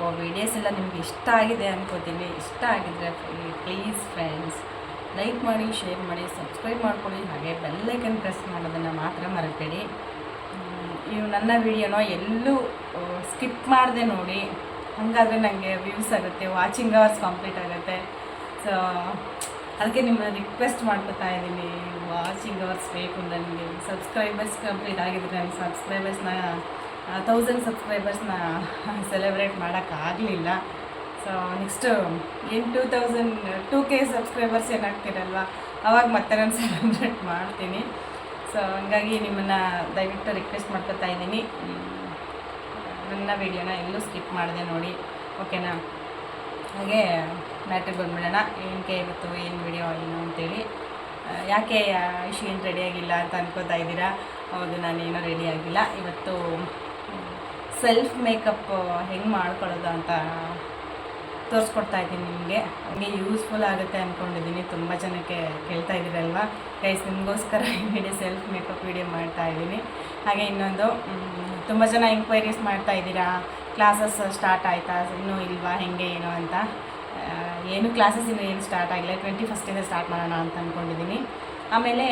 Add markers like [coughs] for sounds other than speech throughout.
ನಾನು ವಿಡಿಯೋಸ್ ಎಲ್ಲ ನಿಮಗೆ ಇಷ್ಟ ಆಗಿದೆ ಅನ್ಕೋತೀನಿ. ಇಷ್ಟ ಆಗಿದ್ರೆ ಪ್ಲೀಸ್ ಫ್ರೆಂಡ್ಸ್ ಲೈಕ್ ಮಾಡಿ ಶೇರ್ ಮಾಡಿ ಸಬ್ಸ್ಕ್ರೈಬ್ ಮಾಡ್ಕೊಳ್ಳಿ. ಹಾಗೆ ಬೆಲ್ಲೈಕನ್ ಪ್ರೆಸ್ ಮಾಡೋದನ್ನು ಮಾತ್ರ ಮರಬೇಡಿ. ಇವು ನನ್ನ ವಿಡಿಯೋನ ಎಲ್ಲೂ ಸ್ಕಿಪ್ ಮಾಡದೆ ನೋಡಿ. ಹಾಗಾದರೆ ನನಗೆ ವ್ಯೂಸ್ ಆಗುತ್ತೆ ವಾಚಿಂಗ್ ಅವರ್ಸ್ ಕಂಪ್ಲೀಟ್ ಆಗುತ್ತೆ. ಸೊ ಅದಕ್ಕೆ ನಿಮ್ಮನ್ನ ರಿಕ್ವೆಸ್ಟ್ ಮಾಡ್ಕೊತಾ ಇದ್ದೀನಿ. ವಾಚಿಂಗ್ ಅವರ್ಸ್ ಬೇಕು ನನಗೆ ಸಬ್ಸ್ಕ್ರೈಬರ್ಸ್ ಕಂಪ್ಲೀಟ್ ಆಗಿದ್ರೆ ನನ್ನ ಸಬ್ಸ್ಕ್ರೈಬರ್ಸ್ನ ತೌಸಂಡ್ ಸಬ್ಸ್ಕ್ರೈಬರ್ಸ್ನ ಸೆಲೆಬ್ರೇಟ್ ಮಾಡೋಕ್ಕಾಗಲಿಲ್ಲ. ಸೊ ನೆಕ್ಸ್ಟು ಏನು two thousand two K subscribers ಏನಾಗ್ತಿರಲ್ವ? ಅವಾಗ ಮತ್ತೆ ನಾನು ಸೆಲೆಬ್ರೇಟ್ ಮಾಡ್ತೀನಿ. ಸೊ ಹಂಗಾಗಿ ನಿಮ್ಮನ್ನು ದಯವಿಟ್ಟು ರಿಕ್ವೆಸ್ಟ್ ಮಾಡ್ಕೊತಾ ಇದ್ದೀನಿ. ನನ್ನ ವಿಡಿಯೋನ ಎಲ್ಲೂ ಸ್ಕಿಪ್ ಮಾಡಿದೆ ನೋಡಿ. ಓಕೆನಾ ಹಾಗೆ ಮ್ಯಾಟ್ರಿಗೆ ಬಂದ್ಬಿಡೋಣ. ಏನಕ್ಕೆ ಇವತ್ತು ಏನು ವಿಡಿಯೋ ಏನು ಅಂತೇಳಿ. ಯಾಕೆ ಇಶ್ಯೂ ಏನು ರೆಡಿಯಾಗಿಲ್ಲ ಅಂತ ಅನ್ಕೋತಾ ಇದ್ದೀರಾ? ಹೌದು, ನಾನೇನೋ ರೆಡಿಯಾಗಿಲ್ಲ ಇವತ್ತು ಸೆಲ್ಫ್ ಮೇಕಪ್ ಹೆಂಗೆ ಮಾಡ್ಕೊಳ್ಳೋದು ಅಂತ ತೋರಿಸ್ಕೊಡ್ತಾ ಇದ್ದೀನಿ ನಿಮಗೆ. ಹಂಗೆ ಯೂಸ್ಫುಲ್ ಆಗುತ್ತೆ ಅಂದ್ಕೊಂಡಿದ್ದೀನಿ ತುಂಬ ಜನಕ್ಕೆ ಕೇಳ್ತಾ ಇದ್ದೀರಲ್ವ ಗೈಸ್ ನಿಮಗೋಸ್ಕರ ಈ ವಿಡಿಯೋ ಸೆಲ್ಫ್ ಮೇಕಪ್ ವಿಡಿಯೋ ಮಾಡ್ತಾ ಇದ್ದೀನಿ. ಹಾಗೆ ಇನ್ನೊಂದು ತುಂಬ ಜನ ಎಂಕ್ವೈರೀಸ್ ಮಾಡ್ತಾ ಇದ್ದೀರಾ? ಕ್ಲಾಸಸ್ ಸ್ಟಾರ್ಟ್ ಆಯಿತಾ? ಇನ್ನೂ ಇಲ್ವಾ? ಹೆಂಗೆ, ಏನು ಅಂತ? ಏನು ಕ್ಲಾಸಸ್ ಇನ್ನೂ ಏನು ಸ್ಟಾರ್ಟ್ ಆಗಿಲ್ಲ. ಟ್ವೆಂಟಿ ಫಸ್ಟಿಂದ ಸ್ಟಾರ್ಟ್ ಮಾಡೋಣ ಅಂತ ಅಂದ್ಕೊಂಡಿದ್ದೀನಿ ಆಮೇಲೆ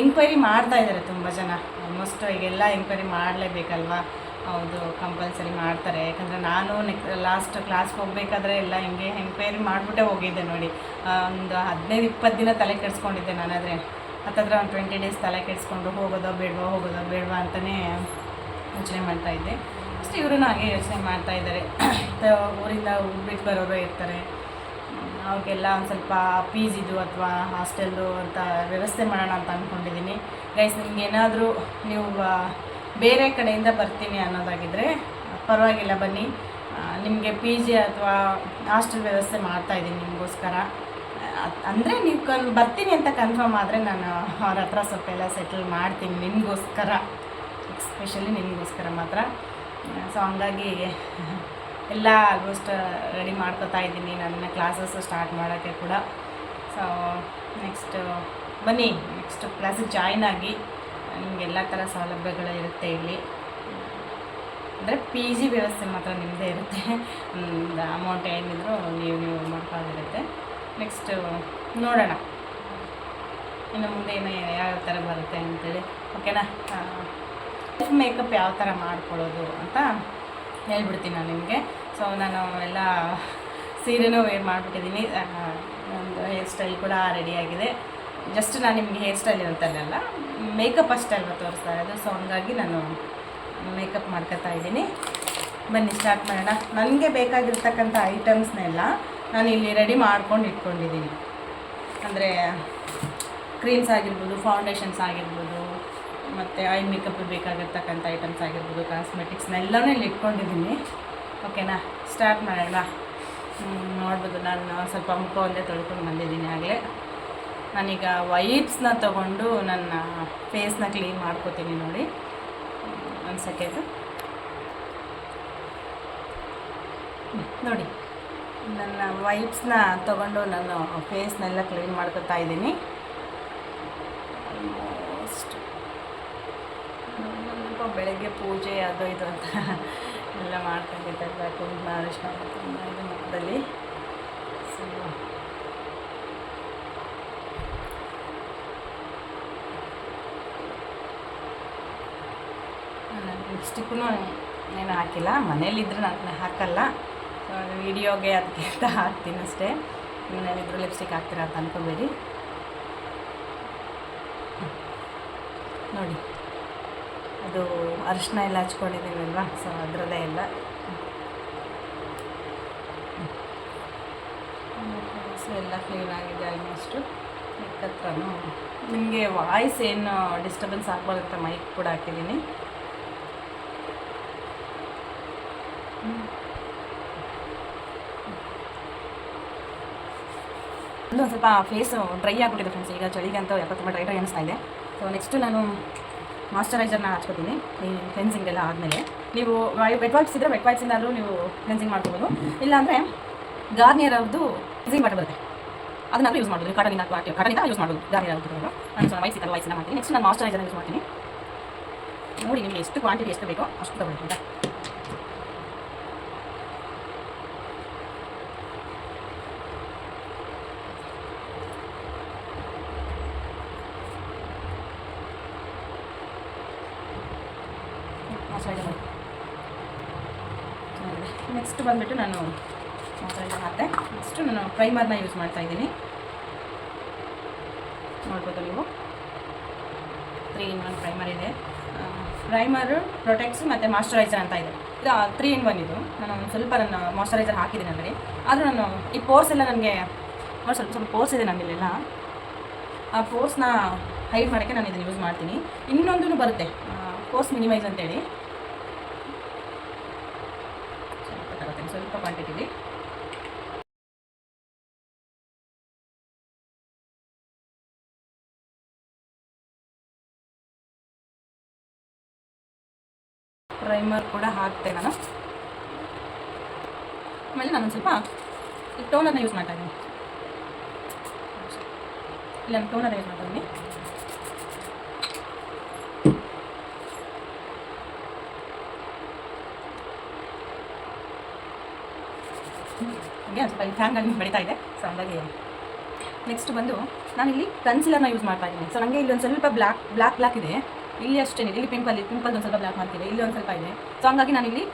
ಎಂಕ್ವೈರಿ ಮಾಡ್ತಾ ಇದ್ದಾರೆ ತುಂಬ ಜನ. ಆಲ್ಮೋಸ್ಟ್ ಈಗೆಲ್ಲ ಎಂಕ್ವೈರಿ ಮಾಡಲೇಬೇಕಲ್ವಾ? ಹೌದು ಕಂಪಲ್ಸರಿ ಮಾಡ್ತಾರೆ. ಯಾಕಂದರೆ ನಾನು ನೆಕ್ ಲಾಸ್ಟ್ ಕ್ಲಾಸ್ಗೆ ಹೋಗಬೇಕಾದ್ರೆ ಎಲ್ಲ ಹಿಂಗೆ ಎಂಕ್ವೈರಿ ಮಾಡಿಬಿಟ್ಟೆ ಹೋಗಿದ್ದೆ ನೋಡಿ. ಒಂದು ಹದಿನೈದು, ಇಪ್ಪತ್ತು ದಿನ ತಲೆ ಕೆಡಿಸ್ಕೊಂಡಿದ್ದೆ ನಾನಾದರೆ. ಹತ್ತತ್ರ ಒಂದು ಟ್ವೆಂಟಿ ಡೇಸ್ ತಲೆ ಕೆಡಿಸ್ಕೊಂಡು ಹೋಗೋದೋ ಬೇಡವಾ ಹೋಗೋದೋ ಬೇಡವಾ ಅಂತಲೇ ಯೋಚನೆ ಮಾಡ್ತಾಯಿದ್ದೆ ಅಷ್ಟು ಇವರು ಹಾಗೆ ಯೋಚನೆ ಮಾಡ್ತಾ ಇದ್ದಾರೆ. [coughs] ಊರಿಂದ ಬಿಟ್ಟು ಬರೋರು ಇರ್ತಾರೆ. ಹ್ಮ್, ಅವ್ರಿಗೆಲ್ಲ ಒಂದು ಸ್ವಲ್ಪ ಪಿ ಇದು ಅಥವಾ ಹಾಸ್ಟೆಲ್ದು ಅಂತ ವ್ಯವಸ್ಥೆ ಮಾಡೋಣ ಅಂತ ಅಂದ್ಕೊಂಡಿದ್ದೀನಿ ಗೈಸ್ ನಿಮ್ಗೆ ಏನಾದರೂ ನೀವು ಬೇರೆ ಕಡೆಯಿಂದ ಬರ್ತೀನಿ ಅನ್ನೋದಾಗಿದ್ದರೆ ಪರವಾಗಿಲ್ಲ ಬನ್ನಿ. ನಿಮಗೆ ಪಿ ಜಿ ಅಥವಾ ಹಾಸ್ಟೆಲ್ ವ್ಯವಸ್ಥೆ ಮಾಡ್ತಾ ಇದ್ದೀನಿ ನಿಮಗೋಸ್ಕರ. ಅಂದರೆ ನೀವು ಕನ್ ಬರ್ತೀನಿ ಅಂತ ಕನ್ಫರ್ಮ್ ಆದರೆ ನಾನು ಅವ್ರ ಹತ್ರ ಸ್ವಲ್ಪ ಎಲ್ಲ ಸೆಟಲ್ ಮಾಡ್ತೀನಿ ನಿಮಗೋಸ್ಕರ. ಎಸ್ಪೆಷಲಿ ನಿಮಗೋಸ್ಕರ ಮಾತ್ರ. ಸೊ ಹಂಗಾಗಿ ಎಲ್ಲ ಆಲ್ಮೋಸ್ಟ್ ರೆಡಿ ಮಾಡ್ಕೋತಾ ಇದ್ದೀನಿ. ನನ್ನ ಕ್ಲಾಸಸ್ ಸ್ಟಾರ್ಟ್ ಮಾಡೋಕ್ಕೆ ಕೂಡ. ಸೊ ನೆಕ್ಸ್ಟ್ ಬನ್ನಿ. ನೆಕ್ಸ್ಟ್ ಕ್ಲಾಸಿಗೆ ಜಾಯ್ನ್ ಆಗಿ. ನಿಮ್ಗೆ ಎಲ್ಲ ಥರ ಸೌಲಭ್ಯಗಳು ಇರುತ್ತೆ ಇಲ್ಲಿ. ಅಂದರೆ ಪಿ ಜಿ ವ್ಯವಸ್ಥೆ ಮಾತ್ರ ನಿಮ್ಮದೇ ಇರುತ್ತೆ. ಅಮೌಂಟ್ ಏನಿದ್ರು ನೀವು ನೀವು ಮಾಡ್ಕೊಳ್ಳೋದಿರುತ್ತೆ ನೆಕ್ಸ್ಟ್ ನೋಡೋಣ. ಇನ್ನು ಮುಂದೆ ಏನು ಯಾವ ಥರ ಬರುತ್ತೆ ಅಂತೇಳಿ. ಓಕೆನಾ ಮೇಕಪ್ ಯಾವ ಥರ ಮಾಡ್ಕೊಳ್ಳೋದು ಅಂತ ಹೇಳ್ಬಿಡ್ತೀನಿ ನಾನು ನಿಮಗೆ. ಸೊ ನಾನು ಎಲ್ಲ ಸೀರೆನೂ ವೇರ್ ಮಾಡಿಬಿಟ್ಟಿದ್ದೀನಿ. ಒಂದು ಹೇರ್ ಸ್ಟೈಲ್ ಕೂಡ ರೆಡಿಯಾಗಿದೆ ಜಸ್ಟ್ ನಾನು ನಿಮಗೆ ಹೇರ್ ಸ್ಟೈಲ್ ಇರುತ್ತಲ್ಲ ಮೇಕಪ್ ಅಷ್ಟೇ ಅಲ್ವಾ ತೋರಿಸ್ತಾ ಇರೋದು. ಸೊ ಹಂಗಾಗಿ ನಾನು ಮೇಕಪ್ ಮಾಡ್ಕೊತಾ ಇದ್ದೀನಿ. ಬನ್ನಿ ಸ್ಟಾರ್ಟ್ ಮಾಡೋಣ. ನನಗೆ ಬೇಕಾಗಿರ್ತಕ್ಕಂಥ ಐಟಮ್ಸ್ನೆಲ್ಲ ನಾನು ಇಲ್ಲಿ ರೆಡಿ ಮಾಡ್ಕೊಂಡು ಇಟ್ಕೊಂಡಿದ್ದೀನಿ. ಅಂದರೆ ಕ್ರೀಮ್ಸ್ ಆಗಿರ್ಬೋದು ಫೌಂಡೇಶನ್ಸ್ ಆಗಿರ್ಬೋದು ಮತ್ತು ಐ ಮೇಕಪ್ ಬೇಕಾಗಿರ್ತಕ್ಕಂಥ ಐಟಮ್ಸ್ ಆಗಿರ್ಬೋದು ಕಾಸ್ಮೆಟಿಕ್ಸ್ನೆಲ್ಲನೂ ಇಲ್ಲಿ ಇಟ್ಕೊಂಡಿದ್ದೀನಿ. ಓಕೆನಾ ಸ್ಟಾರ್ಟ್ ಮಾಡೋಣ. ನೋಡ್ಬೋದು ನಾನು ಸ್ವಲ್ಪ ಮುಖ ಒಂದೇ ತೊಳ್ಕೊಂಡು ಬಂದಿದ್ದೀನಿ ಆಗಲೇ. ನಾನೀಗ ವೈಪ್ಸ್ನ ತೊಗೊಂಡು ನನ್ನ ಫೇಸ್ನ ಕ್ಲೀನ್ ಮಾಡ್ಕೋತೀನಿ ನೋಡಿ. ಒಂದು ಸೆಕೆಂಡು ನೋಡಿ, ನನ್ನ ವೈಪ್ಸ್ನ ತೊಗೊಂಡು ನಾನು ಫೇಸ್ನೆಲ್ಲ ಕ್ಲೀನ್ ಮಾಡ್ಕೊತಾ ಇದ್ದೀನಿ ಆಲ್ಮೋಸ್ಟ್ ಸ್ವಲ್ಪ ಬೆಳಗ್ಗೆ ಪೂಜೆ ಅದು ಇದು ಅಂತ ಎಲ್ಲ ಮಾಡ್ಕೊಂಡಿದ್ದಾರೆ ಕುಂಕುಮ ಅರಿಶಿನ ತುಂಬ ಇದು ಮುಖದಲ್ಲಿ ಸೊ ನಾನು ಹಾಕಿಲ್ಲ. ಮನೇಲಿದ್ದರೆ ನಾನು ಹಾಕಲ್ಲ. ವೀಡಿಯೋಗೆ ಅದಕ್ಕೆ ಅಂತ ಹಾಕ್ತೀನಿ ಅಷ್ಟೇ. ಮನೇಲಿದ್ದರೂ ಲಿಪ್ಸ್ಟಿಕ್ ಹಾಕ್ತೀರಾ ಅಂತ ಅನ್ಕೋಬೇಡಿ. ನೋಡಿ. ಅದು ಅರಿಶಿನ ಎಲ್ಲ ಹಚ್ಕೊಂಡಿದ್ದೀನಲ್ವ ಸೊ ಅದರಲ್ಲೇ ಎಲ್ಲ. ಎಲ್ಲ ಕ್ಲೀನ್ ಆಗಿದೆ ಆಲ್ಮೋಸ್ಟು ಹತ್ರನೂ. ನಿಮಗೆ ವಾಯ್ಸ್ ಏನು ಡಿಸ್ಟರ್ಬೆನ್ಸ್ ಅಂತ ಮೈಕ್ ಕೂಡ ಹಾಕಿದ್ದೀನಿ. ಒಂದು ಸ್ವಲ್ಪ ಫೇಸು ಡ್ರೈ ಆಗಿಬಿಟ್ಟಿದೆ ಫ್ರೆಂಡ್ಸ್ ಈಗ ಚಳಿಗೆ ಅಂತ ಯಾಕೋ ತುಂಬ ಡ್ರೈ ಡ್ರೈ ಅನಿಸ್ತಾ ಇದೆ. ಸೊ ನೆಕ್ಸ್ಟು ನಾನು ಮಾಯ್ಶ್ಚರೈಸರ್ನ ಹಚ್ಕೋತೀನಿ. ಈ ಕ್ಲೆನ್ಸಿಂಗ್ ಎಲ್ಲ ಆದಮೇಲೆ. ನೀವು ವೆಟ್ ವೈಪ್ಸ್ ಇದ್ದರೆ ವೆಟ್ ವೈಪ್ಸಿಂದಾದರೂ ನೀವು ಕ್ಲೆನ್ಸಿಂಗ್ ಮಾಡ್ಕೋಬೋದು. ಇಲ್ಲಾಂದರೆ ಗಾರ್ನಿಯರ್ ಅವ್ರದ್ದು ಕ್ಲೆನ್ಸಿಂಗ್ ವಾಟರ್ ಬರುತ್ತೆ ಅದನ್ನ ಯೂಸ್ ಮಾಡೋದು ಕಾಟನಿಂದ ಕಾಟನಿಂದ ಯೂಸ್ ಮಾಡೋದು ಗಾರ್ನಿಯರ್ ಅವ್ರದ್ದು ನಾನು ಸ್ವಲ್ಪ ವೈಸ್ ಇತ್ತಲ್ಲ ವೈಸಿನ ಮಾಡ್ತೀನಿ. ನೆಕ್ಸ್ಟ್ ನಾನು ಮಾಯ್ಚರೈಸರ್ ಯೂಸ್ ಮಾಡ್ತೀನಿ. ನೋಡಿ ನಿಮಗೆ ಎಷ್ಟು ಕ್ವಾಂಟಿಟಿ ಎಷ್ಟು ಬೇಕೋ ಅಷ್ಟು ತಗೊಳ್ಳಿ ಆಯ್ತಾ ಮಾಯ್ಚರೈಸರ್ ನೆಕ್ಸ್ಟ್ ಬಂದುಬಿಟ್ಟು ನಾನು ಮಾಡಿದೆ ನೆಕ್ಸ್ಟು ನಾನು ಪ್ರೈಮರ್ನ ಯೂಸ್ ಮಾಡ್ತಾ ಇದ್ದೀನಿ. ನೋಡ್ಬೋದು ನೀವು. ತ್ರೀ ಇನ್ ಒನ್ ಪ್ರೈಮರ್ ಇದೆ. ಪ್ರೈಮರು ಪ್ರೊಟೆಕ್ಟ್ಸ್ ಮತ್ತು ಮಾಯಶ್ಚರೈಸರ್ ಅಂತ ಇದೆ. ಇದು ತ್ರೀ ಇನ್ ಒನ್ ಇದು. ನಾನು ಒಂದು ಸ್ವಲ್ಪ ನನ್ನ ಮಾಯಶ್ಚರೈಸರ್ ಹಾಕಿದ್ದೀನಿ ಅಂದರೆ ಆದರೂ ನಾನು ಈ ಪೋರ್ಸ್ ಎಲ್ಲ ನನಗೆ ಸ್ವಲ್ಪ ಸ್ವಲ್ಪ ಪೋರ್ಸ್ ಇದೆ ನಮ್ಮಲ್ಲೆಲ್ಲ. ಆ ಪೋರ್ಸ್ನ ಹೈಡ್ ಮಾಡೋಕ್ಕೆ ನಾನು ಇದನ್ನು ಯೂಸ್ ಮಾಡ್ತೀನಿ. ಇನ್ನೊಂದು ಬರುತ್ತೆ. ಪೋರ್ಸ್ ಮಿನಿಮೈಸ್ ಅಂತೇಳಿ ಸ್ವಲ್ಪ ತಗೋತೀನಿ ಸ್ವಲ್ಪ ಕ್ವಾಂಟಿಟಿಲಿ ಪ್ರೈಮರ್ ಕೂಡ ಹಾಕ್ತೆ ನಾನು. ಆಮೇಲೆ ನಾನು ಸ್ವಲ್ಪ ಟೋನರ್ನ ಯೂಸ್ ಮಾಡ್ತಾ ಇದ್ದೀನಿ. ಇಲ್ಲ, ನಾನು ಟೋನರ್ ಯೂಸ್ ಮಾಡ್ತಾ ಇದ್ದೀನಿ. ಹಾಗೆ ಸ್ವಲ್ಪ ಬೆಳೀತಾ ಇದೆ. ಸೊ ಹಂಗಾಗಿ ನೆಕ್ಸ್ಟ್ ಬಂದು ನಾನಿಲ್ಲಿ ಕನ್ಸಿಲರ್ನ ಯೂಸ್ ಮಾಡ್ತಾ ಇದ್ದೀನಿ. ಸೊ ನನಗೆ ಇಲ್ಲಿ ಒಂದು ಸ್ವಲ್ಪ ಬ್ಲ್ಯಾಕ್ ಬ್ಲ್ಯಾಕ್ ಬ್ಲ್ಯಾಕ್ ಇದೆ. ಇಲ್ಲಿ ಅಷ್ಟೇ ಇಲ್ಲಿ ಪಿಂಪಲ್ ಪಿಂಪಲ್ ಒಂದು ಸ್ವಲ್ಪ ಬ್ಲ್ಯಾಕ್ ಮಾಡ್ತಿದೆ ಇಲ್ಲಿ ಒಂದು ಸ್ವಲ್ಪ ಇದೆ. ಸೊ ಹಂಗಾಗಿ ನಾನಿಲ್ಲಿ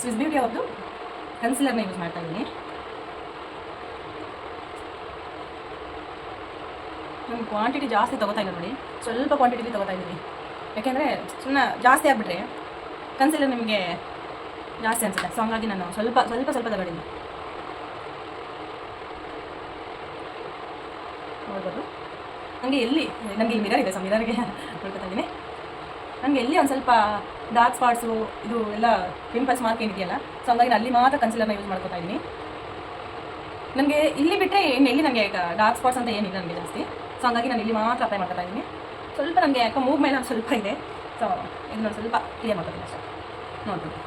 ಸ್ವಿಸ್ ಬ್ಯೂಟಿ ಅವ್ರದ್ದು ಕನ್ಸಿಲರ್ನ ಯೂಸ್ ಮಾಡ್ತಾ ಇದ್ದೀನಿ. ನಾನು ಕ್ವಾಂಟಿಟಿ ಜಾಸ್ತಿ ತೊಗೋತಾ ಇಲ್ಲ ನೋಡಿ, ಸ್ವಲ್ಪ ಕ್ವಾಂಟಿಟಿಲಿ ತೊಗೋತಾ ಇದ್ದೀನಿ. ಯಾಕೆಂದರೆ ಸುಮ್ಮನೆ ಜಾಸ್ತಿ ಆಗಿಬಿಟ್ರೆ ಕನ್ಸಿಲರ್ ನಿಮಗೆ ಜಾಸ್ತಿ ಅನಿಸುತ್ತೆ. ಸೊ ಹಂಗಾಗಿ ನಾನು ಸ್ವಲ್ಪ ಸ್ವಲ್ಪ ಸ್ವಲ್ಪ ತಗೊಂಡಿದ್ದೀನಿ. ನೋಡ್ಬೋದು. ನನಗೆ ಎಲ್ಲಿ ನನಗೆ ಇಲ್ಲಿ ಮಿರರ್ ಇದೆ ಸೊ ಮಿರರ್ಗೆ ನೋಡ್ಕೊತಾ ಇದ್ದೀನಿ. ನನಗೆ ಎಲ್ಲಿ ಒಂದು ಸ್ವಲ್ಪ ಡಾರ್ಕ್ ಸ್ಪಾಟ್ಸು ಇದು ಎಲ್ಲ ಪಿಂಪಲ್ಸ್ ಮಾರ್ಕ್ ಏನಿದೆಯಲ್ಲ ಸೊ ಹಂಗಾಗಿ ನಾನು ಅಲ್ಲಿ ಮಾತ್ರ ಕನ್ಸಿಲರ್ನ ಯೂಸ್ ಮಾಡ್ಕೊತಾ ಇದ್ದೀನಿ. ನನಗೆ ಇಲ್ಲಿ ಬಿಟ್ಟರೆ ಏನು ಎಲ್ಲಿ ನನಗೆ ಡಾರ್ಕ್ ಸ್ಪಾಟ್ಸ್ ಅಂತ ಏನಿಲ್ಲ ನನಗೆ ಜಾಸ್ತಿ. ಸೊ ಹಂಗಾಗಿ ನಾನು ಇಲ್ಲಿ ಮಾತ್ರ ಅಪ್ಲೈ ಮಾಡ್ತಾ ಇದ್ದೀನಿ. ಸ್ವಲ್ಪ ನನಗೆ ಯಾಕೆ ಮೂವ್ ಮೇಲೆ ಸ್ವಲ್ಪ ಇದೆ. ಸೊ ಇದನ್ನ ಸ್ವಲ್ಪ ಕ್ಲಿಯರ್ ಮಾಡ್ಕೊತೀನಿ ಅಷ್ಟೇ. ನೋಡ್ಬೋದು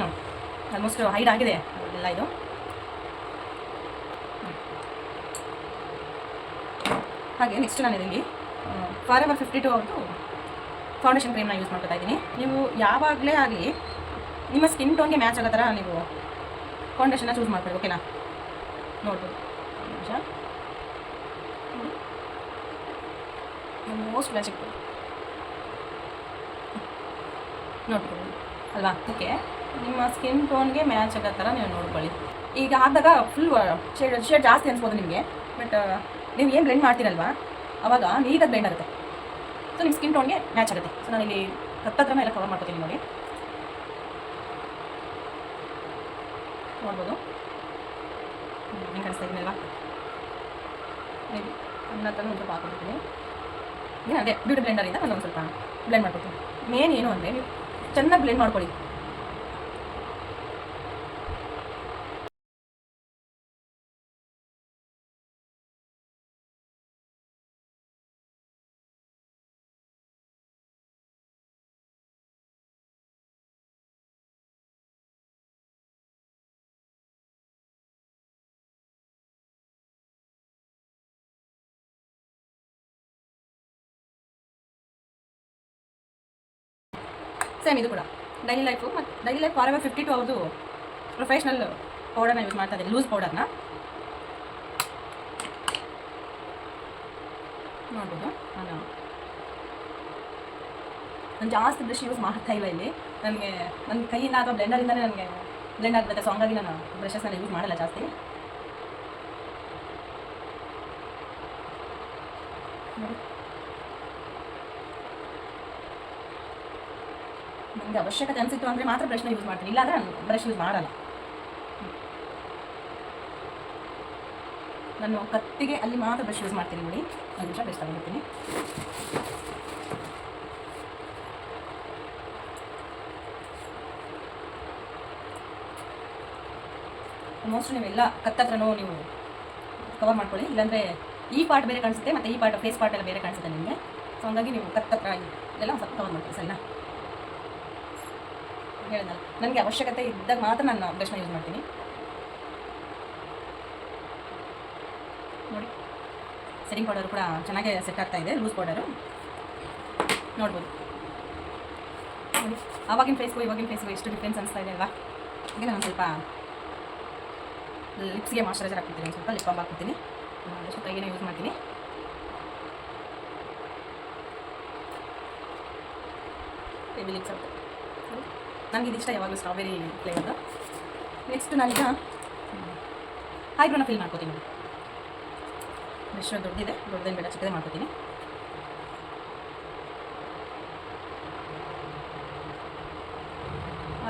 ನೋಡಿ ಆಲ್ಮೋಸ್ಟ್ ಹೈಡ್ ಆಗಿದೆ ಎಲ್ಲ ಇದು. ಹಾಗೆ ನೆಕ್ಸ್ಟ್ ನಾನು ಇದರಲ್ಲಿ ಫಾರ್ ಎವರ್ ಫಿಫ್ಟಿ ಟು ಅವ್ರದ್ದು ಫೌಂಡೇಶನ್ ಕ್ರೀಮ್ನ ಯೂಸ್ ಮಾಡ್ಕೊತಾ ಇದ್ದೀನಿ. ನೀವು ಯಾವಾಗಲೇ ಆಗಲಿ ನಿಮ್ಮ ಸ್ಕಿನ್ ಟೋನ್ಗೆ ಮ್ಯಾಚ್ ಆಗೋ ಥರ ನೀವು ಫೌಂಡೇಶನ್ನ ಚೂಸ್ ಮಾಡ್ಕೊಳ್ಳಿ ಓಕೆನಾ ನೋಡ್ಬೋದು ನಿಮಿಷ. ಮೋಸ್ಟ್ ಮ್ಯಾಚಿಕ್ ನೋಡ್ಕೊಳ್ಳಿ ಅಲ್ವಾ? ಓಕೆ ನಿಮ್ಮ ಸ್ಕಿನ್ ಟೋನ್ಗೆ ಮ್ಯಾಚ್ ಆಗೋ ಥರ ನೀವು ನೋಡ್ಕೊಳ್ಳಿ. ಈಗ ಆದಾಗ ಫುಲ್ ಶೇಡ್ ಶೇಡ್ ಜಾಸ್ತಿ ಅನ್ಸ್ಬೋದು ನಿಮಗೆ ಬಟ್ ನೀವು ಏನು ಬ್ಲೆಂಡ್ ಮಾಡ್ತೀರಲ್ವಾ? ಅವಾಗ ನೀಟಾಗಿ ಬ್ಲೆಂಡ್ ಆಗುತ್ತೆ. ಸೊ ನಿಮ್ಮ ಸ್ಕಿನ್ ಟೋನ್ಗೆ ಮ್ಯಾಚ್ ಆಗುತ್ತೆ. ಸೊ ನಾನಿಲ್ಲಿ ಹತ್ತತ್ರನ ಎಲ್ಲ ಕವರ್ ಮಾಡ್ಕೊತೀನಿ ನೋಡಿ ನೋಡ್ಬೋದು. ಹೆಂಗೆ ಕಾಣಿಸ್ತಾ ಇದೀನಲ್ವಾ ಮೇಬಿ ನನ್ನ ಹತ್ರ ಒಂದು ಸ್ವಲ್ಪ ಹಾಕೊಂಡಿರ್ತೀನಿ ಏನು ಅದೇ ಬ್ಯೂಟಿ ಬ್ಲೆಂಡರಿಂದ ನಾನು ಒಂದು ಸ್ವಲ್ಪ ಬ್ಲೆಂಡ್ ಮಾಡ್ಕೊತೀನಿ ಮೇನ್ ಏನು ಅಂದರೆ ನೀವು ಚೆನ್ನಾಗಿ ಬ್ಲೆಂಡ್ ಮಾಡ್ಕೊಳ್ಳಿ. ಸೇಮ್ ಇದು ಕೂಡ. ಡೈಲಿ ಲೈಫು ಮತ್ತು daily life forever fifty two ಅವ್ರದ್ದು ಪ್ರೊಫೆಷ್ನಲ್ ಪೌಡರ್ನ ಯೂಸ್ ಮಾಡ್ತಾ ಇದ್ದೀನಿ. ಲೂಸ್ ಪೌಡರ್ನ ನೋಡ್ಬೋದು. ನಾನು ನಾನು ಜಾಸ್ತಿ ಬ್ರಷ್ ಯೂಸ್ ಮಾಡ್ತಾ ಇಲ್ಲ ಇಲ್ಲಿ. ನನಗೆ ನನ್ನ ಕೈಯಿಂದ ಅಥವಾ ಬ್ಲೆಂಡರಿಂದನೇ ನನಗೆ ಬ್ಲೆಂಡ್ ಆಗ್ತದೆ ಸೊ ಹಂಗಾಗಿ ನಾನು ಬ್ರಷಸ್ನ ಯೂಸ್ ಮಾಡಲ್ಲ ಜಾಸ್ತಿ. ನೋಡಿ ನನಗೆ ಅವಶ್ಯಕತೆ ಅನಿಸಿತ್ತು ಅಂದರೆ ಮಾತ್ರ ಬ್ರಷ್ನ ಯೂಸ್ ಮಾಡ್ತೀನಿ. ಇಲ್ಲಾಂದರೆ ಬ್ರಷ್ ಯೂಸ್ ಮಾಡಲ್ಲ. ನಾನು ಕತ್ತಿಗೆ ಅಲ್ಲಿ ಮಾತ್ರ ಬ್ರಷ್ ಯೂಸ್ ಮಾಡ್ತೀನಿ ನೋಡಿ. ಒಂದು ನಿಮಿಷ ಬ್ರಷ್ ತಗೊಂಡಿರ್ತೀನಿ ಆಲ್ಮೋಸ್ಟ್ ನೀವೆಲ್ಲ ಕತ್ತತ್ರನೂ ನೀವು ಕವರ್ ಮಾಡ್ಕೊಳ್ಳಿ. ಇಲ್ಲಾಂದರೆ ಈ ಪಾರ್ಟ್ ಬೇರೆ ಕಾಣಿಸುತ್ತೆ, ಮತ್ತು ಈ ಪಾರ್ಟ್ ಫೇಸ್ ಪಾರ್ಟ್ ಎಲ್ಲ ಬೇರೆ ಕಾಣಿಸುತ್ತೆ ನಿಮಗೆ. ಸೊ ಹಂಗಾಗಿ ನೀವು ಕತ್ತತ್ರ ಎಲ್ಲ ಸ್ವಲ್ಪ ಕವರ್ ಮಾಡ್ತೀವಿ ಸರಿನಾ? ಹೇಳಿದ್ನಲ್ಲ ನನಗೆ ಅವಶ್ಯಕತೆ ಇದ್ದಾಗ ಮಾತ್ರ ನಾನು ಬ್ರಷ್ನ ಯೂಸ್ ಮಾಡ್ತೀನಿ. ನೋಡಿ. ಸೆಟ್ಟಿಂಗ್ ಪೌಡರ್ ಕೂಡ ಚೆನ್ನಾಗಿ ಸೆಟ್ ಆಗ್ತಾ ಇದೆ ಲೂಸ್ ಪೌಡರು ನೋಡ್ಬೋದು. ನೋಡಿ, ಆವಾಗಿನ ಫೇಸ್ಗೂ ಇವಾಗಿನ ಫೇಸ್ಗೂ ಎಷ್ಟು ಡಿಫ್ರೆನ್ಸ್ ಅನಿಸ್ತಾ ಇದೆ ಅಲ್ವಾ? ಹಾಗೆ ನಾನು ಸ್ವಲ್ಪ ಲಿಪ್ಸ್ಗೆ ಮಾಯ್ಚರೈಸರ್ ಹಾಕ್ಬಿಡ್ತೀನಿ, ಒಂದು ಸ್ವಲ್ಪ ಲಿಪ್ ಬಾಂಬ್ ಹಾಕ್ಬಿಡ್ತೀನಿ. ಅದಷ್ಟು ಕೈಗೆ ಯೂಸ್ ಮಾಡ್ತೀನಿ. ಲಿಪ್ಸ್ ನನಗೆ ಇದಿಷ್ಟ ಯಾವಾಗಲೂ ಸ್ಟ್ರಾಬೆರಿ ಫ್ಲೇವರ್ದು ನೆಕ್ಸ್ಟ್ ನಾನೀಗ ಹೈಬ್ರೋನ ಫಿಲ್ ಮಾಡ್ಕೋತೀನಿ. ಬ್ರಷ್ ದೊಡ್ಡದಿದೆ ದೊಡ್ಡದೇನು ಬೇಡ, ಚಿಕ್ಕದೇ ಮಾಡ್ಕೋತೀನಿ.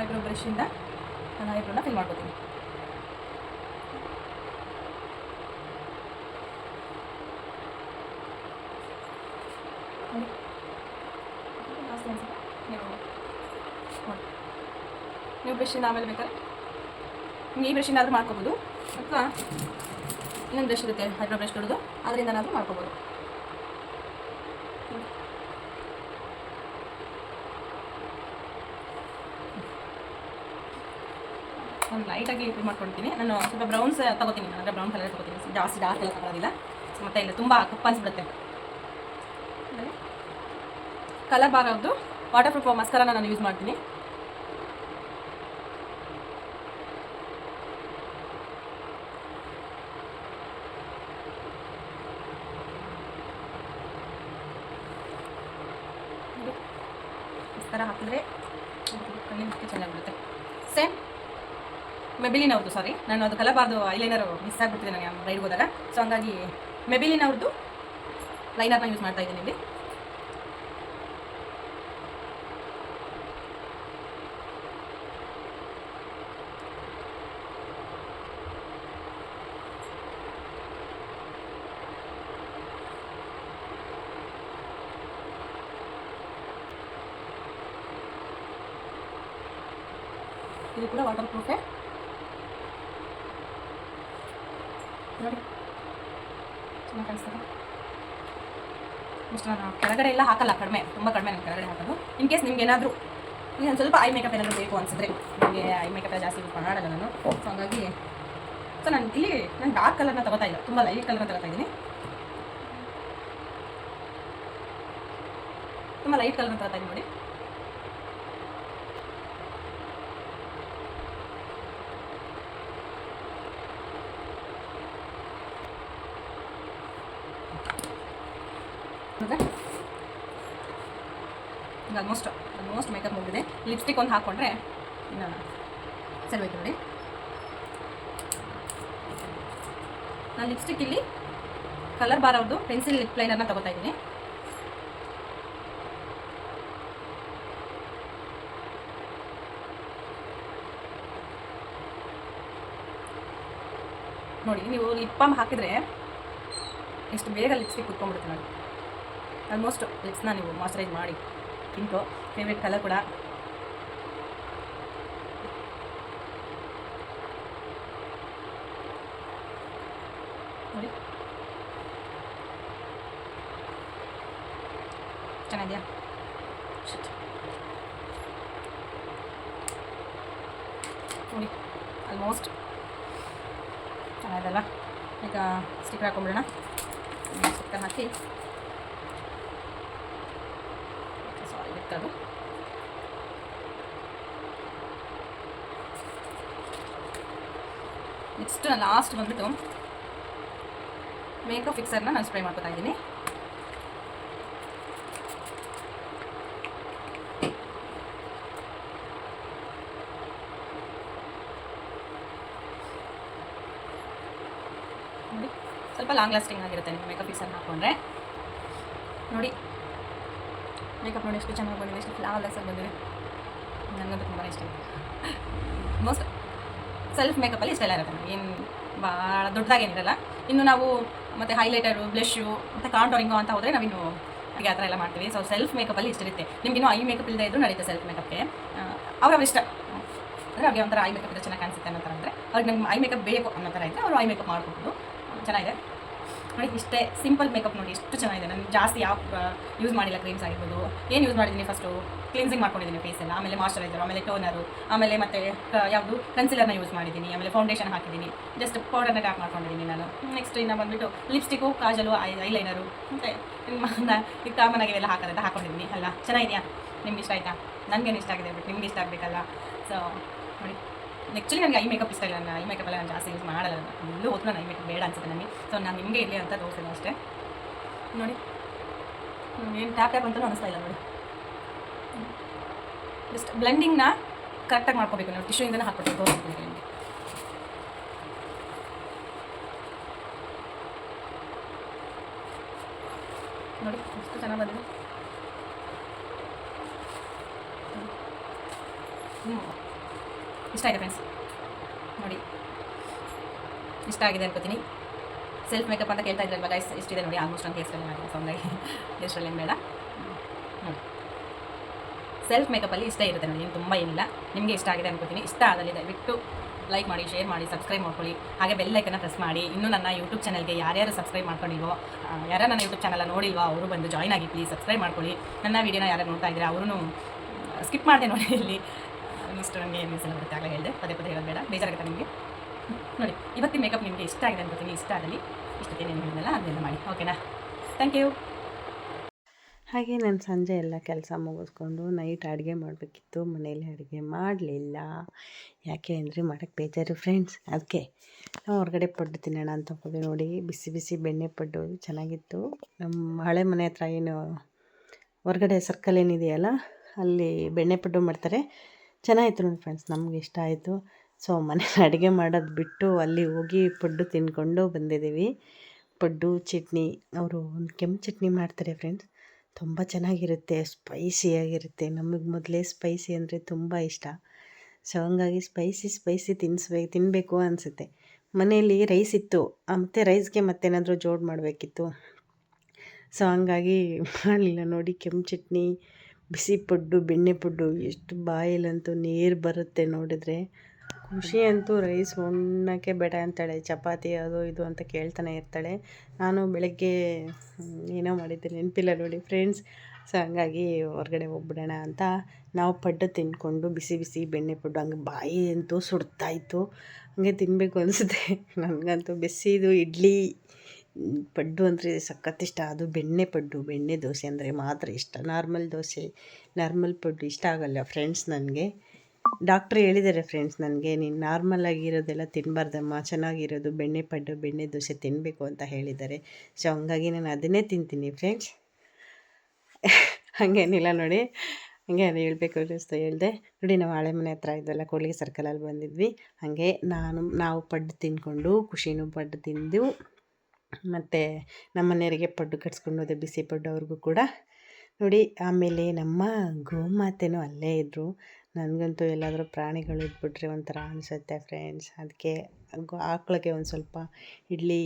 ಐಬ್ರೋ ಬ್ರಷಿಂದ ನಾನು ಐಬ್ರೋನ ಫಿಲ್ ಮಾಡ್ಕೋತೀನಿ ನೋಡಿ. ಜಾಸ್ತಿ ಅನ್ಸುತ್ತೆ. ನೀವು ನೋಡಿ. ನೀವು ಬ್ರಷಿಂದ ಆಮೇಲೆ ಬೇಕಾದ್ರೆ ಈ ಬ್ರಷಿಂದ ಆದರೂ ಮಾಡ್ಕೋಬೋದು. ಅಥವಾ ಇನ್ನೊಂದು ಬ್ರಷ್ ಇರುತ್ತೆ, ಹೈಡ್ರೋ ಬ್ರಷ್ ದೊಡ್ಡದು, ಅದರಿಂದನಾದರೂ ಮಾಡ್ಕೋಬೋದು. ಒಂದು ಲೈಟಾಗಿ ಇದು ಮಾಡ್ಕೊಳ್ತೀನಿ ನಾನು ಸ್ವಲ್ಪ ಬ್ರೌನ್ಸ್ ತಗೋತೀನಿ. ಅಂದರೆ ಬ್ರೌನ್ ಕಲರ್ ತಗೋತೀನಿ. ಜಾಸ್ತಿ ಡಾರ್ಕ್ ಎಲ್ಲ ತಗೊಳ್ಳೋದಿಲ್ಲ ಮತ್ತೆ ಇಲ್ಲ ತುಂಬ ಕಪ್ಪು ಕಲರ್ ಕಲರ್ ಬಾರೋದು ವಾಟರ್ ಪ್ರೂಫ್ ಮಸ್ಕರನ ನಾನು ಯೂಸ್ ಮಾಡ್ತೀನಿ ಇದು ಮಸ್ಕರ ಹಾಕಿದ್ರೆ ಕಣ್ಣಿಗೆ ಚೆನ್ನಾಗಿಬಿಡುತ್ತೆ ಸೇಮ್ ಮೆಬಿಲಿನ್ ಅವ್ರದ್ದು ಸಾರಿ ನಾನು ಅದು ಕಲಬಾರ್ದು ಐಲೈನರ್ ಮಿಸ್ ಆಗಿಬಿಟ್ಟಿದೆ ನನಗೆ ರೈಡ್ಗೆ ಹೋದಾಗ. ಸೊ ಹಂಗಾಗಿ ಮೆಬಿಲಿನ್ ಅವ್ರದ್ದು ಲೈನರ್ನ ಯೂಸ್ ಮಾಡ್ತಾ ಇದ್ದೀನಿ ಇಲ್ಲಿ. ಇದು ಕೂಡ ವಾಟರ್ ಪ್ರೂಫೇ ನೋಡಿ ಚೆನ್ನಾಗಿ ಕಾಣಿಸ್ತದೆ ಇಷ್ಟು ನಾನು ಕೆಳಗಡೆ ಎಲ್ಲ ಹಾಕಲ್ಲ, ಕಡಿಮೆ, ತುಂಬ ಕಡಿಮೆ ನಾನು ಕೆಳಗಡೆ ಹಾಕೋದು. ಇನ್ ಕೇಸ್ ನಿಮ್ಗೆ ಏನಾದರೂ ಒಂದು ಸ್ವಲ್ಪ ಐ ಮೇಕಪ್ ಏನಾದರೂ ಬೇಕು ಅನಿಸಿದ್ರೆ ನನಗೆ ಐ ಮೇಕಪ್ ಜಾಸ್ತಿ ಯೂಸ್ ಮಾಡಲ್ಲ ನಾನು. ಸೊ ಹಾಗಾಗಿ ಸೊ ನಾನು ಇಲ್ಲಿ, ನಾನು ಡಾರ್ಕ್ ಕಲರ್ನ ತಗೋತಾ ಇಲ್ಲ, ತುಂಬ ಲೈಟ್ ಕಲರ್ನ ತಗೋತಾ ಇದ್ದೀನಿ. ತುಂಬ ಲೈಟ್ ಕಲರ್ನ ತಗೋತಾ ಇದ್ದೀನಿ ನೋಡಿ ಹೌದಾ ಈಗ ಆಲ್ಮೋಸ್ಟ್ ಆಲ್ಮೋಸ್ಟ್ ಮೇಕಪ್ ಮುಗಿದಿದೆ ಲಿಪ್ಸ್ಟಿಕ್ ಒಂದು ಹಾಕ್ಕೊಂಡ್ರೆ ಇನ್ನು ಸರಿ ಹೋಯ್ತು ನೋಡಿ. ನಾನು ಲಿಪ್ಸ್ಟಿಕ್ ಇಲ್ಲಿ ಕಲರ್ ಬಾರ್ ಅವ್ರದ್ದು ಪೆನ್ಸಿಲ್ ಲಿಪ್ ಲೈನರ್ನ ತಗೋತಾ ಇದ್ದೀನಿ. ನೋಡಿ, ನೀವು ಲಿಪ್ ಬಾಮ್ ಹಾಕಿದರೆ ಎಷ್ಟು ಬೇಗ ಲಿಪ್ಸ್ಟಿಕ್ ಕುತ್ಕೊಂಡ್ಬಿಡುತ್ತೆ ನೋಡಿ. ಆಲ್ಮೋಸ್ಟ್ ಲಿಪ್ಸ್ನ ನೀವು ಮಾಯ್ಚರೈಸ್ ಮಾಡಿ. ಪಿಂಕು ಫೇವ್ರೇಟ್ ಕಲರ್ ಕೂಡ ನೋಡಿ ಚೆನ್ನಾಗಿದೆಯಾ. ನೋಡಿ ಆಲ್ಮೋಸ್ಟ್ ಚೆನ್ನಾಗಿದೆಲ್ಲ ಈಗ ಸ್ಟಿಕರ್ ಹಾಕೊಂಡ್ಬಿಡೋಣ. ಸ್ಟಿಕ್ಕರ್ ಹಾಕಿ. ಸಾರಿ ಬಿತ್ತದು. ನೆಕ್ಸ್ಟ್ ಲಾಸ್ಟ್ ಬಂದ್ಬಿಟ್ಟು ಮೇಕಪ್ ಫಿಕ್ಸರ್ನ ನಾನು ಸ್ಪ್ರೇ ಮಾಡ್ಕೊತಾ ಇದ್ದೀನಿ. ನೋಡಿ ಸ್ವಲ್ಪ ಲಾಂಗ್ ಲಾಸ್ಟಿಂಗ್ ಆಗಿರುತ್ತೆ ನಿಮ್ಮ ಮೇಕಪ್ ಪೀಸನ್ನು ಹಾಕೊಂಡ್ರೆ. ನೋಡಿ ಮೇಕಪ್ ನೋಡಿ ಎಷ್ಟು ಚೆನ್ನಾಗಿ ಬಂದಿದೆ, ಎಷ್ಟು ಫ್ಲಾಲೆಸ್ ಆಗಿ ಬಂದಿದೆ. ನನಗಂತೂ ತುಂಬಾ ಇಷ್ಟ ಮೋಸ್ಟ್ ಸೆಲ್ಫ್ ಮೇಕಪ್ಪಲ್ಲಿ ಇಷ್ಟೆಲ್ಲ ಇರುತ್ತೆ ಏನು ಭಾಳ ದೊಡ್ಡದಾಗೇನಿರಲ್ಲ ಇನ್ನು ನಾವು ಮತ್ತು ಹೈಲೈಟರು ಬ್ಲಷು ಮತ್ತು ಕಾಂಟೋರಿಂಗು ಅಂತ ಹೋದರೆ ನಾವಿನ್ನು ಹಾಗೆ ಆ ಥರ ಎಲ್ಲ ಮಾಡ್ತೀವಿ. ಸೊ ಸೆಲ್ಫ್ ಮೇಕಪ್ಪಲ್ಲಿ ಇಷ್ಟಿರುತ್ತೆ ನಿಮಗಿನ್ನೂ ಐ ಮೇಕಪ್ ಇಲ್ಲದೆ ಇದ್ರೂ ನಡೀತೆ ಸೆಲ್ಫ್ ಮೇಕಪ್ಗೆ ಅವ್ರವ್ರ ಇಷ್ಟ. ಅಂದರೆ ಅವ್ರಿಗೆ ಒಂಥರ ಐ ಮೇಕಪ್ ಇದ್ರೆ ಚೆನ್ನಾಗಿ ಕಾಣಿಸುತ್ತೆ ಅನ್ನೋ ಥರ ಅಂದರೆ, ಅವ್ರಿಗೆ ನಮ್ಗೆ ಐ ಮೇಕಪ್ ಬೇಕು ಅನ್ನೋ ಥರ ಇದ್ದರೆ ಅವರು ಐ ಮೇಕಪ್ ಮಾಡ್ಕೊಬೋದು. ಚೆನ್ನಾಗಿದೆ. ನೋಡಿ, ಇಷ್ಟೇ ಸಿಂಪಲ್ ಮೇಕಪ್ ನೋಡಿ, ಎಷ್ಟು ಚೆನ್ನಾಗಿದೆ. ನಾನು ಜಾಸ್ತಿ ಯಾವ ಯೂಸ್ ಮಾಡಿಲ್ಲ ಕ್ರೀಮ್ಸ್ ಆಗಿರ್ಬೋದು. ಏನು ಯೂಸ್ ಮಾಡಿದ್ದೀನಿ ಫಸ್ಟು ಕ್ಲೀನ್ಸಿಂಗ್ ಮಾಡ್ಕೊಂಡಿದ್ದೀನಿ ಫೇಸ್ ಎಲ್ಲ, ಆಮೇಲೆ ಮಾಯಶ್ಚರೈಸರ್ ಆಮೇಲೆ ಟೋನರು ಆಮೇಲೆ ಮತ್ತೆ ಯಾವುದು? ಕನ್ಸಿಲರ್ನ ಯೂಸ್ ಮಾಡಿದ್ದೀನಿ ಆಮೇಲೆ ಫೌಂಡೇಶನ್ ಹಾಕಿದ್ದೀನಿ ಜಸ್ಟ್ ಪೌಡರ್ನ ಟ್ಯಾಪ್ ಮಾಡ್ಕೊಂಡಿದ್ದೀನಿ ನಾನು. ನೆಕ್ಸ್ಟ್ ಇನ್ನು ಬಂದುಬಿಟ್ಟು ಲಿಪ್ಸ್ಟಿಕ್ಕು ಕಾಜಲು ಐ ಐಲೈನರು ಮತ್ತು ಈ ಕಾಮನ್ ಎಲ್ಲ ಹಾಕೋದಂತ ಹಾಕೊಂಡಿದ್ದೀನಿ ಅಲ್ಲ, ಚೆನ್ನಾಗಿದೆಯಾ? ನಿಮ್ಗೆ ಇಷ್ಟ ಆಯಿತಾ? ನನಗೇನು ಇಷ್ಟ ಆಗಿದೆ ಬಟ್, ನಿಮ್ಗೆ ಇಷ್ಟ ಆಗಬೇಕಲ್ಲ? ಸೊ ನೋಡಿ. ಆ್ಯಕ್ಚುಲಿ ನನಗೆ ಐ ಮೇಕಪ್ ಇಷ್ಟ ಇಲ್ಲ. ನಾನು ಐ ಮೇಕಪ್ ಎಲ್ಲ ನಾನು ಜಾಸ್ತಿ ಯೂಸ್ ಮಾಡಲ್ಲ. ಎಲ್ಲೂ ಹೋದ್ರು ನಾನು ಐ ಮೇಕಪ್ ಬೇಡ ಅನ್ಸುತ್ತೆ ನನಗೆ. ಸೊ ನಾನು ನಿಮಗೆ ಇರಲಿ ಅಂತ ತೋರಿಸಿಲ್ಲ ಅಷ್ಟೇ. ನೋಡಿ. ಏನು ಟ್ಯಾಪ್ ಟ್ಯಾಪ್ ಅಂತಲೂ ಅನಿಸ್ತಾ ಇಲ್ಲ ನೋಡಿ. ಜಸ್ಟ್ ಬ್ಲೆಂಡಿಂಗ್ನ ಕರೆಕ್ಟಾಗಿ ಮಾಡ್ಕೋಬೇಕು. ನಾವು ಟಿಶ್ಯೂಯಿಂದನೇ ಹಾಕ್ಬಿಟ್ಟು ತೋರಿಸ್ತೀನಿ ನೋಡಿ, ಎಷ್ಟು ಚೆನ್ನಾಗಿ ಬಂದಿದೆ. ಹ್ಞೂ ಇಷ್ಟ ಆಗಿದೆ ಫ್ರೆಂಡ್ಸ್ ನೋಡಿ. ಇಷ್ಟ ಆಗಿದೆ ಅನ್ಕೋತೀನಿ. ಸೆಲ್ಫ್ ಮೇಕಪ್ ಅಂತ ಕೇಳ್ತಾ ಇದ್ರಲ್ವ ಗೈಸ್ ಇಷ್ಟಿದೆ ನೋಡಿ ಆಲ್ಮೋಸ್ಟ್ ನಾನು ಹೇರ್ ಸ್ಟೈಲ್ ಆಗಿದೆ ಸೊ ಏನು ಬೇಡ. ನೋಡಿ. ಸೆಲ್ಫ್ ಮೇಕಪ್ಪಲ್ಲಿ ಇಷ್ಟ ಇರುತ್ತೆ ನೋಡಿ ಏನು ತುಂಬ ಏನಿಲ್ಲ. ನಿಮಗೆ ಇಷ್ಟ ಆಗಿದೆ ಅನ್ಕೋತೀನಿ. ಇಷ್ಟ ಆದಲ್ಲಿ ದಯವಿಟ್ಟು ಲೈಕ್ ಮಾಡಿ ಶೇರ್ ಮಾಡಿ ಸಬ್ಸ್ಕ್ರೈಬ್ ಮಾಡ್ಕೊಳ್ಳಿ. ಹಾಗೆ ಬೆಲ್ಲೈಕನ್ನ ಪ್ರೆಸ್ ಮಾಡಿ. ಇನ್ನೂ ನನ್ನ ಯೂಟ್ಯೂಬ್ ಚಾನಲ್ಗೆ ಯಾರ್ಯಾರು ಸಬ್ಸ್ಕ್ರೈಬ್ ಮಾಡ್ಕೊಂಡಿಲ್ವೋ ಯಾರು ನನ್ನ ಯೂಟ್ಯೂಬ್ ಚಾನಲ್ ನೋಡಿಲ್ವೋ, ಅವರು ಬಂದು ಜಾಯ್ನ್ ಆಗಿ ಪ್ಲೀಸ್ ಸಬ್ಸ್ಕ್ರೈಬ್ ಮಾಡ್ಕೊಳ್ಳಿ. ನನ್ನ ವೀಡಿಯೋನ ಯಾರು ನೋಡ್ತಾ ಇದ್ದೀರಾ ಅವರು ಸ್ಕಿಪ್ ಮಾಡಿದೆ ನೋಡಿ ಇಲ್ಲಿ. ಇಷ್ಟು ನನಗೆ ಏನು ಮಿಸ್ ಬರುತ್ತೆ ಆಗಲೇ ಹೇಳಿದೆ. ಪದೇ ಪದೇ ಹೇಳೋದು ಬೇಡ. ಬೇಜಾರಾಗುತ್ತೆ ನಿಮಗೆ. ನೋಡಿ, ಇವತ್ತಿನ ಮೇಕಪ್ ನಿಮಗೆ ಇಷ್ಟ ಆಗಿದೆ ಅನ್ಕೋತೀನಿ ಇಷ್ಟ ಆಗಲಿ ಇಷ್ಟಕ್ಕೆ ಏನು ಹೇಳಿದ್ನಲ್ಲ ಅದನ್ನೆಲ್ಲ ಮಾಡಿ. ಓಕೆನಾ ಥ್ಯಾಂಕ್ ಯು ಹಾಗೆ ನಾನು ಸಂಜೆ ಎಲ್ಲ ಕೆಲಸ ಮುಗಿಸ್ಕೊಂಡು ನೈಟ್ ಅಡುಗೆ ಮಾಡಬೇಕಿತ್ತು. ಮನೇಲಿ ಅಡುಗೆ ಮಾಡಲಿಲ್ಲ. ಯಾಕೆ ಅಂದರೆ ಮಾಡೋಕ್ಕೆ ಬೇಜಾರು ಫ್ರೆಂಡ್ಸ್ ಅದಕ್ಕೆ ನಾವು ಹೊರಗಡೆ ಪಡ್ಡು ತಿನ್ನೋಣ ಅಂತ ಹೋಗಿ ನೋಡಿ. ಬಿಸಿ ಬಿಸಿ ಬೆಣ್ಣೆ ಪಡ್ಡು ಚೆನ್ನಾಗಿತ್ತು. ನಮ್ಮ ಹಳೆ ಮನೆ ಹತ್ರ ಏನು ಹೊರಗಡೆ ಸರ್ಕಲ್ ಏನಿದೆಯಲ್ಲ, ಅಲ್ಲಿ ಬೆಣ್ಣೆ ಪಡ್ಡು ಮಾಡ್ತಾರೆ. ಚೆನ್ನಾಗಿತ್ತು ನೋಡಿ ಫ್ರೆಂಡ್ಸ್ ನಮ್ಗೆ ಇಷ್ಟ ಆಯಿತು. ಸೊ ಮನೇಲಿ [laughs] ಅಡುಗೆ ಮಾಡೋದು ಬಿಟ್ಟು ಅಲ್ಲಿ ಹೋಗಿ ಪಡ್ಡು ತಿನ್ಕೊಂಡು ಬಂದಿದ್ದೀವಿ. ಪಡ್ಡು, ಚಟ್ನಿ, ಅವರು ಒಂದು ಕೆಂಪು ಚಟ್ನಿ ಮಾಡ್ತಾರೆ ಫ್ರೆಂಡ್ಸ್ ತುಂಬ ಚೆನ್ನಾಗಿರುತ್ತೆ ಸ್ಪೈಸಿಯಾಗಿರುತ್ತೆ ನಮಗೆ ಮೊದಲೇ ಸ್ಪೈಸಿ ಅಂದರೆ ತುಂಬ ಇಷ್ಟ. ಸೊ ಹಂಗಾಗಿ ಸ್ಪೈಸಿ ಸ್ಪೈಸಿ ತಿನ್ನಿಸ್ಬೇಕು ತಿನ್ನಬೇಕು ಅನಿಸುತ್ತೆ. ಮನೆಯಲ್ಲಿ ರೈಸ್ ಇತ್ತು, ಮತ್ತು ಮತ್ತೆ ರೈಸ್ಗೆ ಮತ್ತೇನಾದರೂ ಜೋಡು ಮಾಡಬೇಕಿತ್ತು. ಸೊ ಹಂಗಾಗಿ [laughs] ಮಾಡಲಿಲ್ಲ ನೋಡಿ, ಕೆಂಪು ಚಟ್ನಿ ಬಿಸಿ ಪಡ್ಡು, ಬೆಣ್ಣೆ ಪಡ್ಡು, ಎಷ್ಟು ಬಾಯಲ್ಲಂತೂ ನೀರು ಬರುತ್ತೆ ನೋಡಿದರೆ. ಖುಷಿ ಅಂತೂ ರೈಸ್ ಉಣ್ಣೋಕ್ಕೆ ಬೇಡ ಅಂತಾಳೆ. ಚಪಾತಿ ಅದು ಇದು ಅಂತ ಕೇಳ್ತಾನೆ ಇರ್ತಾಳೆ. ನಾನು ಬೆಳಗ್ಗೆ ಏನೋ ಮಾಡಿದ್ದೆ ನೆನಪಿಲ್ಲ ನೋಡಿ ಫ್ರೆಂಡ್ಸ್. ಸೊ, ಹಂಗಾಗಿ ಹೊರಗಡೆ ಹೋಗ್ಬಿಡೋಣ ಅಂತ ನಾವು ಪಡ್ಡು ತಿಂದ್ಕೊಂಡು ಬಿಸಿ ಬಿಸಿ ಬೆಣ್ಣೆ ಪಡ್ಡು ಹಂಗೆ ಬಾಯಿ ಅಂತೂ ಸುಡ್ತಾಯಿತ್ತು ಹಂಗೆ ತಿನ್ನಬೇಕು ಅನಿಸುತ್ತೆ. ನನಗಂತೂ ಬಿಸಿದು ಇಡ್ಲಿ ಪಡ್ಡು ಅಂದರೆ ಸಖತ್ ಇಷ್ಟ ಅದು ಬೆಣ್ಣೆ ಪಡ್ಡು, ಬೆಣ್ಣೆ ದೋಸೆ ಅಂದರೆ ಮಾತ್ರ ಇಷ್ಟ. ನಾರ್ಮಲ್ ದೋಸೆ, ನಾರ್ಮಲ್ ಪಡ್ಡು ಇಷ್ಟ ಆಗಲ್ಲ ಫ್ರೆಂಡ್ಸ್ ನನಗೆ. ಡಾಕ್ಟ್ರ್ ಹೇಳಿದ್ದಾರೆ ಫ್ರೆಂಡ್ಸ್ ನನಗೆ, ನೀನು ನಾರ್ಮಲ್ ಆಗಿರೋದೆಲ್ಲ ತಿನ್ನಬಾರ್ದಮ್ಮ ಚೆನ್ನಾಗಿರೋದು ಬೆಣ್ಣೆ ಪಡ್ಡು, ಬೆಣ್ಣೆ ದೋಸೆ ತಿನ್ನಬೇಕು ಅಂತ ಹೇಳಿದ್ದಾರೆ. ಸೊ ಹಂಗಾಗಿ ನಾನು ಅದನ್ನೇ ತಿಂತೀನಿ ಫ್ರೆಂಡ್ಸ್ ಹಾಗೇನಿಲ್ಲ ನೋಡಿ. ಹಾಗೆ ಅದು ಹೇಳಬೇಕು ಅನ್ನಿಸ್ತು ಹೇಳಿದೆ. ನೋಡಿ ನಾವು ಹಳೆ ಮನೆ ಹತ್ರ ಇದ್ದಲ್ಲ ಕೂಡ್ಲಿಗೆ ಸರ್ಕಲಲ್ಲಿ ಬಂದಿದ್ವಿ. ಹಾಗೆ ನಾನು, ನಾವು ಪಡ್ಡು ತಿಂದ್ಕೊಂಡು ಖುಷಿನೂ ಪಡ್ಡು ತಿಂದು ಮತ್ತು ನಮ್ಮ ಮನೆಯವರಿಗೆ ಪಡ್ಡು ಕಟ್ಸ್ಕೊಂಡು ಹೋದೆ, ಬಿಸಿ ಪಡ್ಡು ಅವ್ರಿಗೂ ಕೂಡ. ನೋಡಿ, ಆಮೇಲೆ ನಮ್ಮ ಗೋಮಾತೆನೂ ಅಲ್ಲೇ ಇದ್ದರು ನನಗಂತೂ ಎಲ್ಲಾದರೂ ಪ್ರಾಣಿಗಳು ಇದ್ಬಿಟ್ರೆ ಒಂಥರ ಅನಿಸುತ್ತೆ ಫ್ರೆಂಡ್ಸ್ ಅದಕ್ಕೆ ಆಕಳಿಗೆ ಒಂದು ಸ್ವಲ್ಪ ಇಡ್ಲಿ,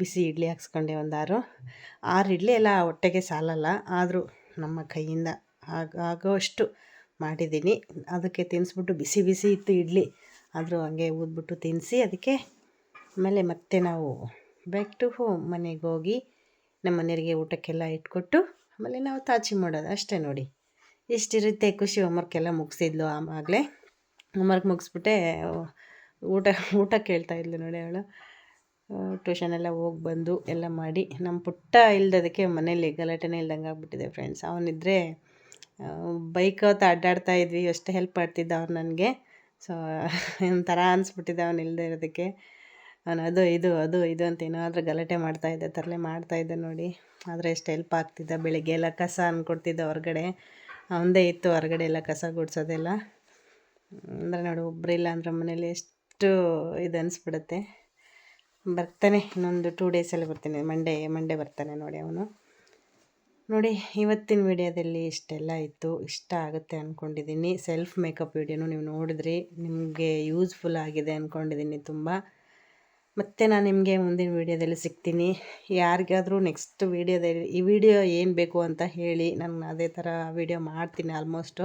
ಬಿಸಿ ಇಡ್ಲಿ ಹಾಕ್ಸ್ಕೊಂಡೆ ಒಂದಾರು ಆರು. ಆರು ಇಡ್ಲಿ ಎಲ್ಲ ಹೊಟ್ಟೆಗೆ ಸಾಲಲ್ಲ, ಆದರೂ ನಮ್ಮ ಕೈಯಿಂದ ಆಗ, ಆಗೋಷ್ಟು ಮಾಡಿದ್ದೀನಿ. ಅದಕ್ಕೆ ತಿನ್ನಿಸ್ಬಿಟ್ಟು ಬಿಸಿ ಬಿಸಿ ಇತ್ತು ಇಡ್ಲಿ. ಆದರೂ ಹಂಗೆ ಊದ್ಬಿಟ್ಟು ತಿನ್ನಿಸಿ ಅದಕ್ಕೆ ಆಮೇಲೆ ಮತ್ತೆ ನಾವು ಬ್ಯಾಕ್ ಟು ಹೋಮ್ ಮನೆಗೆ ಹೋಗಿ ನಮ್ಮ ಮನೆಯವರಿಗೆ ಊಟಕ್ಕೆಲ್ಲ ಇಟ್ಕೊಟ್ಟು ಆಮೇಲೆ ನಾವು ತಾಚಿ ಮಾಡೋದು ಅಷ್ಟೇ ನೋಡಿ. ಇಷ್ಟಿರುತ್ತೆ ಖುಷಿ ಹೋಮ್ವರ್ಕೆಲ್ಲ ಮುಗಿಸಿದ್ಲು ಆವಾಗಲೇ. ಹೋಮ್ವರ್ಕ್ ಮುಗಿಸ್ಬಿಟ್ಟೆ ಊಟ ಊಟ ಕೇಳ್ತಾ ಇದ್ಲು ನೋಡಿ ಅವಳು. ಟ್ಯೂಷನೆಲ್ಲ ಹೋಗಿ ಬಂದು ಎಲ್ಲ ಮಾಡಿ. ನಮ್ಮ ಪುಟ್ಟ ಇಲ್ದದಕ್ಕೆ ಮನೇಲಿ ಗಲಾಟೆನೇ ಇಲ್ದಂಗೆ ಆಗ್ಬಿಟ್ಟಿದೆ ಫ್ರೆಂಡ್ಸ್ ಅವನಿದ್ರೆ ಬೈಕ್ ಹೊತ್ತು ಅಡ್ಡಾಡ್ತಾ ಇದ್ವಿ ಅಷ್ಟೇ ಹೆಲ್ಪ್ ಮಾಡ್ತಿದ್ದ ಅವ್ನು ನನಗೆ. ಸೊ ಒಂಥರ ಅನಿಸ್ಬಿಟ್ಟಿದೆ ಅವನು ಇಲ್ಲದೆ ಇರೋದಕ್ಕೆ. ಅವನು ಅದು, ಇದು ಅದು, ಇದು ಅಂತ ಏನಾದರೂ ಗಲಾಟೆ ಮಾಡ್ತಾಯಿದ್ದೆ ತರಲೆ ಮಾಡ್ತಾಯಿದ್ದೆ ನೋಡಿ. ಆದರೆ ಎಷ್ಟು ಹೆಲ್ಪ್ ಆಗ್ತಿದ್ದ ಬೆಳಿಗ್ಗೆ. ಎಲ್ಲ ಕಸ ಅಂದ್ಕೊಡ್ತಿದ್ದ ಹೊರಗಡೆ. ಅವನದೇ ಇತ್ತು ಹೊರಗಡೆ ಎಲ್ಲ ಕಸ ಗುಡಿಸೋದೆಲ್ಲ. ಅಂದರೆ ನೋಡಿ ಒಬ್ಬರಿಲ್ಲ ಅಂದ್ರೆ ಮನೇಲಿ ಎಷ್ಟು ಇದು ಅನಿಸ್ಬಿಡುತ್ತೆ. ಬರ್ತಾನೆ, ಇನ್ನೊಂದು ಟೂ ಡೇಸಲ್ಲಿ ಬರ್ತೀನಿ. ಮಂಡೇ ಮಂಡೇ ಬರ್ತಾನೆ ನೋಡಿ ಅವನು. ನೋಡಿ, ಇವತ್ತಿನ ವಿಡಿಯೋದಲ್ಲಿ ಇಷ್ಟೆಲ್ಲ ಇತ್ತು. ಇಷ್ಟ ಆಗುತ್ತೆ ಅಂದ್ಕೊಂಡಿದ್ದೀನಿ ಸೆಲ್ಫ್ ಮೇಕಪ್ ವಿಡಿಯೋನು ನೀವು ನೋಡಿದ್ರಿ. ನಿಮಗೆ ಯೂಸ್ಫುಲ್ ಆಗಿದೆ ಅಂದ್ಕೊಂಡಿದ್ದೀನಿ ತುಂಬ. ಮತ್ತು ನಾನು ನಿಮಗೆ ಮುಂದಿನ ವೀಡಿಯೋದಲ್ಲಿ ಸಿಗ್ತೀನಿ. ಯಾರಿಗಾದರೂ ನೆಕ್ಸ್ಟ್ ವೀಡಿಯೋದಲ್ಲಿ, ಈ ವಿಡಿಯೋ ಏನು ಬೇಕು ಅಂತ ಹೇಳಿ ನಾನು ಅದೇ ಥರ ವೀಡಿಯೋ ಮಾಡ್ತೀನಿ ಆಲ್ಮೋಸ್ಟು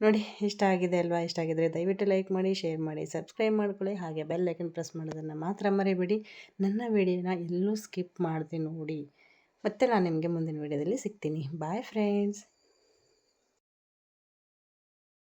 ನೋಡಿ, ಇಷ್ಟ ಆಗಿದೆ ಅಲ್ವಾ? ಇಷ್ಟ ಆಗಿದ್ರೆ ದಯವಿಟ್ಟು ಲೈಕ್ ಮಾಡಿ ಶೇರ್ ಮಾಡಿ ಸಬ್ಸ್ಕ್ರೈಬ್ ಮಾಡ್ಕೊಳ್ಳಿ. ಹಾಗೆ ಬೆಲ್ ಲೈಕನ್ ಪ್ರೆಸ್ ಮಾಡೋದನ್ನು ಮಾತ್ರ ಮರಿಬೇಡಿ. ನನ್ನ ವಿಡಿಯೋನ ಎಲ್ಲೂ ಸ್ಕಿಪ್ ಮಾಡಿದೆ ನೋಡಿ. ಮತ್ತೆ ನಾನು ನಿಮಗೆ ಮುಂದಿನ ವಿಡಿಯೋದಲ್ಲಿ ಸಿಗ್ತೀನಿ. Bye friends